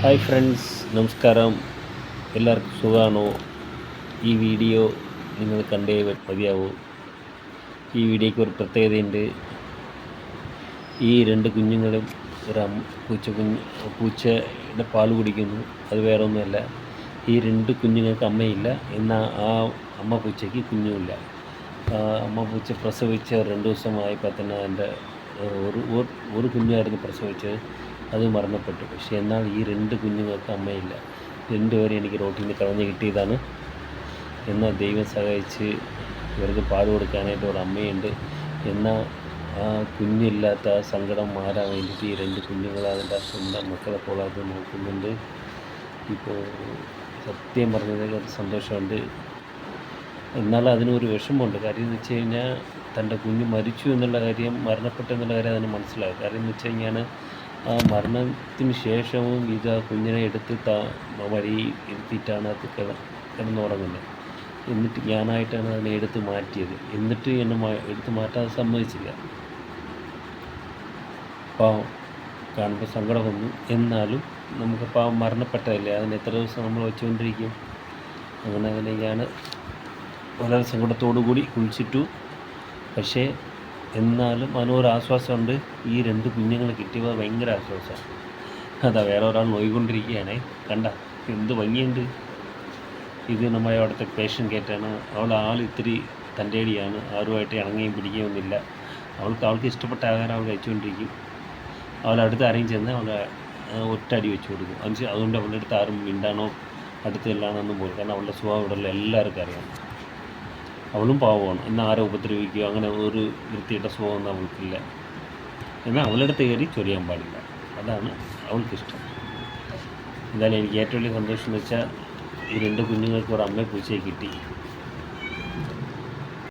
Hi friends നമസ്കാരം. എല്ലാവർക്കും സുഖമാണോ? ഈ വീഡിയോ നിങ്ങൾ കണ്ടേ മതിയാവൂ. ഈ വീഡിയോയ്ക്ക് ഒരു പ്രത്യേകതയുണ്ട്. ഈ രണ്ട് കുഞ്ഞുങ്ങളും ഒരു പൂച്ച കുഞ്ഞ് പൂച്ചയുടെ പാൽ കുടിക്കുന്നു. അത് വേറെ ഒന്നുമല്ല ഈ രണ്ട് കുഞ്ഞുങ്ങൾക്ക് അമ്മയില്ല. എന്നാൽ ആ അമ്മ പൂച്ചയ്ക്ക് കുഞ്ഞുമില്ല. അമ്മ പൂച്ച പ്രസവിച്ച രണ്ട് ദിവസമായപ്പോൾ തന്നെ ഒരു ഒരു- ഒരു കുഞ്ഞായിരുന്നു പ്രസവിച്ചത്. അത് മരണപ്പെട്ടു. പക്ഷേ എന്നാൽ ഈ രണ്ട് കുഞ്ഞുങ്ങൾക്ക് അമ്മയില്ല. രണ്ടുപേരും എനിക്ക് റോട്ടിൽ നിന്ന് കളഞ്ഞ് കിട്ടിയതാണ്. എന്നാൽ ദൈവം സഹായിച്ച് ഇവർക്ക് പാൽ കൊടുക്കാനായിട്ട് ഒരു അമ്മയുണ്ട്. എന്നാൽ ആ കുഞ്ഞില്ലാത്ത ആ സങ്കടം മാറാൻ വേണ്ടിയിട്ട് ഈ രണ്ട് കുഞ്ഞുങ്ങൾ അതിന്റെ സ്വന്തം മക്കളെ പോലെ നോക്കുന്നുണ്ട്. ഇപ്പോൾ സത്യം പറഞ്ഞതിൽ സന്തോഷമുണ്ട്. എന്നാൽ അതിനൊരു വിഷമമുണ്ട്. കാര്യം എന്ന് വെച്ച് കഴിഞ്ഞാൽ തന്റെ കുഞ്ഞ് മരിച്ചു എന്നുള്ള കാര്യം മരണപ്പെട്ടു എന്നുള്ള കാര്യം അതിന് മനസ്സിലാകും കാര്യം എന്ന് വെച്ച് കഴിഞ്ഞാൽ ആ മരണത്തിന് ശേഷവും ഇത് ആ കുഞ്ഞിനെ എടുത്ത് താ വഴി ഇരുത്തിയിട്ടാണ് അത് കിട കിടന്നുറങ്ങുന്നത് എന്നിട്ട് ഞാനായിട്ടാണ് അതിനെ എടുത്ത് മാറ്റിയത്. എന്നിട്ട് എന്നെ മാ- എടുത്ത് മാറ്റാൻ സമ്മതിച്ചില്ല. പാവം. കാണുമ്പോൾ സങ്കടം വന്നു. എന്നാലും നമുക്ക് പാവം മരണപ്പെട്ടതല്ലേ? അതിന് എത്ര ദിവസം നമ്മൾ വെച്ചുകൊണ്ടിരിക്കും? അങ്ങനെ അതിനെ ഞാൻ വളരെ സങ്കടത്തോടു കൂടി കുഴിച്ചിട്ടു പക്ഷേ എന്നാലും അതിനൊരാശ്വാസമുണ്ട് ഈ രണ്ട് കുഞ്ഞുങ്ങൾ കിട്ടിയപ്പോൾ ഭയങ്കര ആശ്വാസമാണ്. അതാ വേറെ ഒരാൾ നോയിക്കൊണ്ടിരിക്കുകയാണേ. കണ്ട എന്ത് ഭംഗിയുണ്ട്. ഇത് നമ്മുടെ അവിടുത്തെ പേഷ്യൻ കേറ്റാണ് അവൾ ആൾ ഇത്തിരി തന്റെ അടിയാണ്. ആരുമായിട്ട് ഇണങ്ങുകയും പിടിക്കുകയും ഒന്നുമില്ല അവൾക്ക് അവൾക്ക് ഇഷ്ടപ്പെട്ട ആഹാരം അവൾ കഴിച്ചുകൊണ്ടിരിക്കും. അവൾ അടുത്ത് ആരെയും ചെന്ന് അവളെ ഒറ്റ അടി വെച്ച് കൊടുക്കും. അത് അതുകൊണ്ട് അവളുടെ അടുത്ത് ആരും മിണ്ടാണോ അടുത്ത് എന്നും പോലും കാരണം അവളുടെ സ്വഭാവം ഇവിടെയുള്ള എല്ലാവർക്കും അറിയാം. അവളും പാവമാണ്. എന്നെ ആരെ ഉപദ്രവിക്കുക? അങ്ങനെ ഒരു വൃത്തിയുടെ സ്വഭാവം അവൾക്കില്ല. എന്നാൽ അവളുടെ തേടി ചൊരിയാൻ പാടില്ല. അതാണ് അവൾക്കിഷ്ടം. എന്തായാലും എനിക്ക് ഏറ്റവും വലിയ സന്തോഷം എന്ന് വെച്ചാൽ ഈ രണ്ട് കുഞ്ഞുങ്ങൾക്ക് ഒരു അമ്മയെ പൂച്ചയെ കിട്ടി.